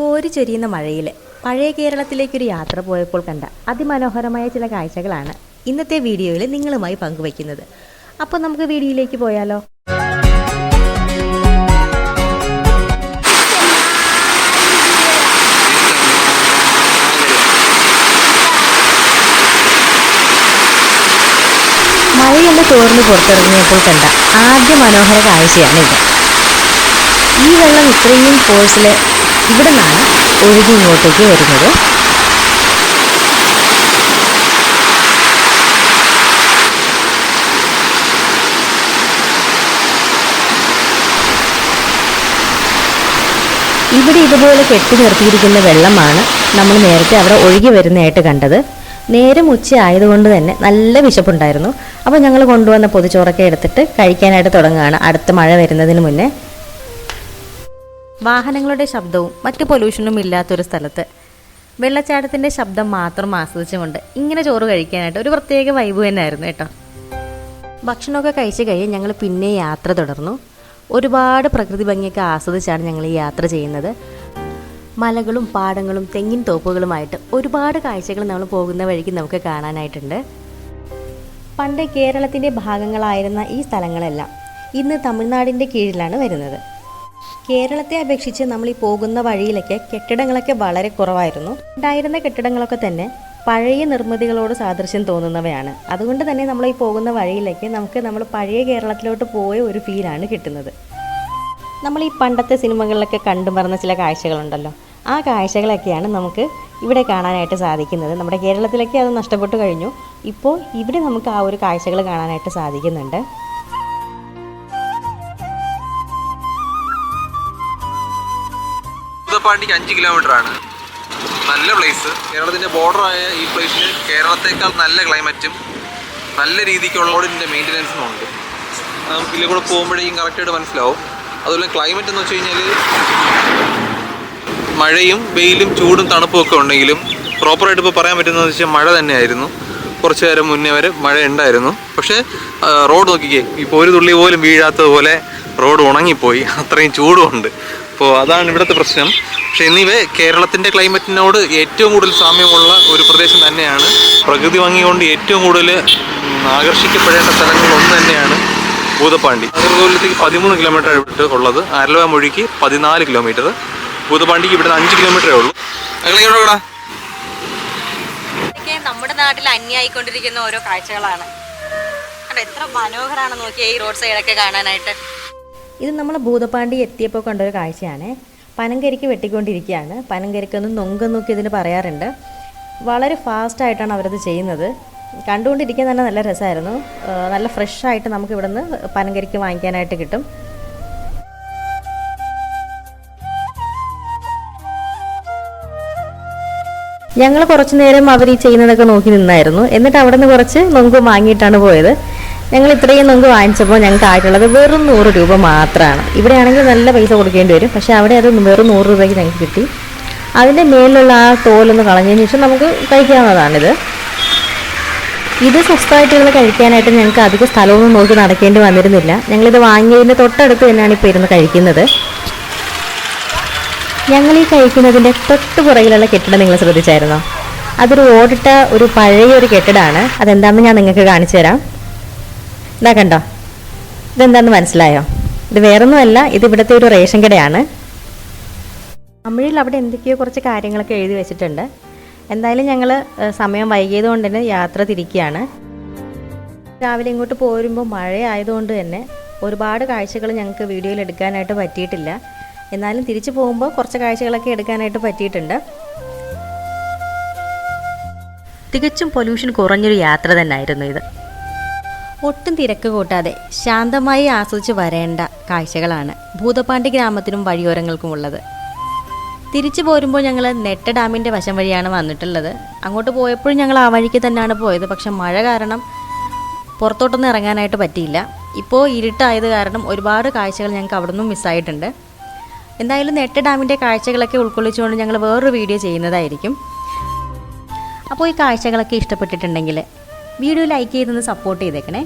കോരി ചൊരിയുന്ന മഴയിൽ പഴയ കേരളത്തിലേക്കൊരു യാത്ര പോയപ്പോൾ കണ്ട അതിമനോഹരമായ ചില കാഴ്ചകളാണ് ഇന്നത്തെ വീഡിയോയിൽ നിങ്ങളുമായി പങ്കുവയ്ക്കുന്നത്. അപ്പോൾ നമുക്ക് വീഡിയോയിലേക്ക് പോയാലോ? മഴയൊന്ന് തോർന്ന് പുറത്തിറങ്ങിയപ്പോൾ കണ്ട ആദ്യ മനോഹര കാഴ്ചയാണ് ഇത് ഈ വെള്ളം ഇത്രയും ഫോഴ്സിൽ ഇവിടെ നിന്നാണ് ഒഴുകി ഇങ്ങോട്ടേക്ക് വരുന്നത്. ഇവിടെ ഇതുപോലെ കെട്ടി നിർത്തിയിരിക്കുന്ന വെള്ളമാണ് നമ്മൾ നേരത്തെ അവിടെ ഒഴുകി വരുന്നതായിട്ട് കണ്ടത്. നേരം ഉച്ച ആയതുകൊണ്ട് തന്നെ നല്ല വിശപ്പുണ്ടായിരുന്നു. അപ്പോൾ ഞങ്ങൾ കൊണ്ടുവന്ന പൊതിച്ചോറൊക്കെ എടുത്തിട്ട് കഴിക്കാനായിട്ട് തുടങ്ങുകയാണ്. അടുത്ത മഴ വരുന്നതിന് മുന്നേ. വാഹനങ്ങളുടെ ശബ്ദവും മറ്റു പൊല്യൂഷനും ഇല്ലാത്തൊരു സ്ഥലത്ത്. വെള്ളച്ചാട്ടത്തിന്റെ ശബ്ദം മാത്രം ആസ്വദിച്ചുകൊണ്ട് ഇങ്ങനെ ചോറ് കഴിക്കാനായിട്ട് ഒരു പ്രത്യേക വൈബ് തന്നെയായിരുന്നു കേട്ടോ. ഭക്ഷണമൊക്കെ കഴിച്ച് കഴിഞ്ഞ് ഞങ്ങൾ പിന്നെ യാത്ര തുടർന്നു. ഒരുപാട് പ്രകൃതി ഭംഗിയൊക്കെ ആസ്വദിച്ചാണ് ഞങ്ങൾ ഈ യാത്ര ചെയ്യുന്നത്. മലകളും പാടങ്ങളും തെങ്ങിൻ തോപ്പുകളുമായിട്ട് ഒരുപാട് കാഴ്ചകൾ നമ്മൾ പോകുന്ന വഴിക്ക് നമുക്ക് കാണാനായിട്ടുണ്ട്. പണ്ട് കേരളത്തിന്റെ ഭാഗങ്ങളായിരുന്ന ഈ സ്ഥലങ്ങളെല്ലാം ഇന്ന് തമിഴ്നാടിന്റെ കീഴിലാണ് വരുന്നത്. കേരളത്തെ അപേക്ഷിച്ച് നമ്മൾ ഈ പോകുന്ന വഴിയിലൊക്കെ കെട്ടിടങ്ങളൊക്കെ വളരെ കുറവായിരുന്നു. ഉണ്ടായിരുന്ന കെട്ടിടങ്ങളൊക്കെ തന്നെ പഴയ നിർമ്മിതികളോട് സാദൃശ്യം തോന്നുന്നവയാണ്. അതുകൊണ്ട് തന്നെ നമ്മൾ ഈ പോകുന്ന വഴിയിലേക്ക് നമുക്ക് നമ്മൾ പഴയ കേരളത്തിലോട്ട് പോയ ഒരു ഫീലാണ് കിട്ടുന്നത്. നമ്മൾ ഈ പണ്ടത്തെ സിനിമകളിലൊക്കെ കണ്ടു മറന്ന ചില കാഴ്ചകളുണ്ടല്ലോ. ആ കാഴ്ചകളൊക്കെയാണ് നമുക്ക് ഇവിടെ കാണാനായിട്ട് സാധിക്കുന്നത്. നമ്മുടെ കേരളത്തിലൊക്കെ അത് നഷ്ടപ്പെട്ടു കഴിഞ്ഞു. ഇപ്പോൾ ഇവിടെ നമുക്ക് ആ ഒരു കാഴ്ചകൾ കാണാനായിട്ട് സാധിക്കുന്നുണ്ട്. ഭൂതപ്പാണ്ടിക്ക് അഞ്ച് കിലോമീറ്റർ ആണ്. നല്ല പ്ലേസ് കേരളത്തിന്റെ ബോർഡറായ ഈ പ്ലേസിൽ കേരളത്തേക്കാൾ നല്ല ക്ലൈമറ്റും നല്ല രീതിക്കുള്ള റോഡിന്റെ മെയിന്റനൻസും ഉണ്ട്. നമുക്ക് ഇതിൽ കൂടെ പോകുമ്പോഴേക്കും കറക്റ്റായിട്ട് മനസ്സിലാവും. അതുപോലെ ക്ലൈമറ്റ് എന്ന് വെച്ച് കഴിഞ്ഞാൽ മഴയും വെയിലും ചൂടും തണുപ്പും ഒക്കെ ഉണ്ടെങ്കിലും പ്രോപ്പറായിട്ട് ഇപ്പോൾ പറയാൻ പറ്റുന്നത് വെച്ചാൽ മഴ തന്നെയായിരുന്നു. കുറച്ച് നേരം മുന്നേ വരെ മഴ ഉണ്ടായിരുന്നു. പക്ഷേ റോഡ് നോക്കിക്കേ. ഇപ്പോൾ ഒരു തുള്ളി പോലും വീഴാത്തതുപോലെ റോഡ് ഉണങ്ങിപ്പോയി. അത്രയും ചൂടുമുണ്ട് അപ്പോൾ അതാണ് ഇവിടുത്തെ പ്രശ്നം. പക്ഷേ എന്നിവേ കേരളത്തിന്റെ ക്ലൈമറ്റിനോട് ഏറ്റവും കൂടുതൽ സാമ്യമുള്ള ഒരു പ്രദേശം തന്നെയാണ്. പ്രകൃതി ഭംഗി കൊണ്ട് ഏറ്റവും കൂടുതൽ ആകർഷിക്കപ്പെടേണ്ട സ്ഥലങ്ങളിൽ ഒന്ന് തന്നെയാണ് ഭൂതപ്പാണ്ടി. നാഗർകോവിലത്തേക്ക് പതിമൂന്ന് കിലോമീറ്റർ വിട്ട് ഉള്ളത്. ആരലവ മൊഴിക്ക് പതിനാല് കിലോമീറ്റർ. ഭൂതപ്പാണ്ടിക്ക് ഇവിടുന്ന് അഞ്ച് കിലോമീറ്ററേ ഉള്ളൂ. ഇതൊക്കെ നമ്മുടെ നാട്ടിൽ അന്യായിക്കൊണ്ടിരിക്കുന്ന ഓരോ കാഴ്ചകളാണ്. എത്ര മനോഹരമാണ് നോക്കിയാൽ ഈ റോഡ് സൈഡൊക്കെ കാണാനായിട്ട്. ഇത് നമ്മൾ ഭൂതപ്പാണ്ടി എത്തിയപ്പോൾ കണ്ടൊരു കാഴ്ചയാണ്. പനങ്കരിക്ക് വെട്ടിക്കൊണ്ടിരിക്കുകയാണ്. നൊങ്ക് നോക്കി ഇതിന് പറയാറുണ്ട്. വളരെ ഫാസ്റ്റായിട്ടാണ് അവരത് ചെയ്യുന്നത്. കണ്ടുകൊണ്ടിരിക്കാൻ തന്നെ നല്ല രസമായിരുന്നു. നല്ല ഫ്രഷായിട്ട് നമുക്ക് ഇവിടുന്ന് പനങ്കരിക്ക് വാങ്ങിക്കാനായിട്ട് കിട്ടും. ഞങ്ങൾ കുറച്ചു നേരം അവർ ഈ ചെയ്യുന്നതൊക്കെ നോക്കി നിന്നായിരുന്നു. എന്നിട്ട് അവിടെ നിന്ന് കുറച്ച് നൊങ്ക് വാങ്ങിയിട്ടാണ് പോയത്. ഞങ്ങൾ ഇത്രയും നമുക്ക് വാങ്ങിച്ചപ്പോൾ ഞങ്ങൾക്ക് ആയിട്ടുള്ളത് വെറും നൂറ് രൂപ മാത്രമാണ്. ഇവിടെയാണെങ്കിൽ നല്ല പൈസ കൊടുക്കേണ്ടി വരും. പക്ഷേ അവിടെ അത് വെറും നൂറ് രൂപയ്ക്ക് ഞങ്ങൾക്ക് കിട്ടി. അതിന്റെ മേലുള്ള ആ തോലൊന്ന് കളഞ്ഞതിന് ശേഷം നമുക്ക് കഴിക്കാവുന്നതാണിത്. ഇത് സ്വസ്ഥമായിട്ടിരുന്ന് കഴിക്കാനായിട്ട് ഞങ്ങൾക്ക് അധികം സ്ഥലമൊന്നും നോക്കി നടക്കേണ്ടി വന്നിരുന്നില്ല. ഞങ്ങളിത് വാങ്ങിയതിന്റെ തൊട്ടടുത്ത് തന്നെയാണ് ഇപ്പോൾ ഇരുന്ന് കഴിക്കുന്നത്. ഞങ്ങൾ ഈ കഴിക്കുന്നതിന്റെ തൊട്ട് പുറകിലുള്ള കെട്ടിടം നിങ്ങൾ ശ്രദ്ധിച്ചായിരുന്നോ? അതൊരു ഓടിട്ട ഒരു പഴയ ഒരു കെട്ടിടമാണ് അതെന്താണെന്ന് ഞാൻ നിങ്ങൾക്ക് കാണിച്ചു തരാം. ഇതാ കണ്ടോ? ഇതെന്താണെന്ന് മനസ്സിലായോ? ഇത് വേറൊന്നുമല്ല ഇത് ഇവിടുത്തെ ഒരു റേഷൻ കടയാണ്. തമിഴിൽ അവിടെ എന്തൊക്കെയോ കുറച്ച് കാര്യങ്ങളൊക്കെ എഴുതി വെച്ചിട്ടുണ്ട്. എന്തായാലും ഞങ്ങൾ സമയം വൈകിയത് കൊണ്ട് തന്നെ യാത്ര തിരിക്കുകയാണ്. രാവിലെ ഇങ്ങോട്ട് പോരുമ്പോൾ മഴ ആയതുകൊണ്ട് തന്നെ ഒരുപാട് കാഴ്ചകൾ ഞങ്ങൾക്ക് വീഡിയോയിൽ എടുക്കാനായിട്ട് പറ്റിയിട്ടില്ല. എന്നാലും തിരിച്ചു പോകുമ്പോൾ കുറച്ച് കാഴ്ചകളൊക്കെ എടുക്കാനായിട്ട് പറ്റിയിട്ടുണ്ട്. തികച്ചും പൊല്യൂഷൻ കുറഞ്ഞൊരു യാത്ര തന്നെയായിരുന്നു ഇത്. ഒട്ടും തിരക്ക് കൂട്ടാതെ ശാന്തമായി ആസ്വദിച്ച് വരേണ്ട കാഴ്ചകളാണ് ഭൂതപ്പാണ്ടി ഗ്രാമത്തിനും വഴിയോരങ്ങൾക്കും ഉള്ളത് തിരിച്ചു പോരുമ്പോൾ ഞങ്ങൾ നെട്ട ഡാമിന്റെ വശം വഴിയാണ് വന്നിട്ടുള്ളത്. അങ്ങോട്ട് പോയപ്പോഴും ഞങ്ങൾ ആ വഴിക്ക് തന്നെയാണ് പോയത്. പക്ഷെ മഴ കാരണം പുറത്തോട്ടൊന്നും ഇറങ്ങാനായിട്ട് പറ്റിയില്ല. ഇപ്പോൾ ഇരുട്ടായത് കാരണം ഒരുപാട് കാഴ്ചകൾ ഞങ്ങൾക്ക് അവിടെ നിന്നും മിസ്സായിട്ടുണ്ട്. എന്തായാലും നെട്ട ഡാമിന്റെ കാഴ്ചകളൊക്കെ ഉൾക്കൊള്ളിച്ചുകൊണ്ട് ഞങ്ങൾ വേറൊരു വീഡിയോ ചെയ്യുന്നതായിരിക്കും. അപ്പോൾ ഈ കാഴ്ചകളൊക്കെ ഇഷ്ടപ്പെട്ടിട്ടുണ്ടെങ്കിൽ വീഡിയോ ലൈക്ക് ചെയ്തൊന്ന് സപ്പോർട്ട് ചെയ്തേക്കണേ.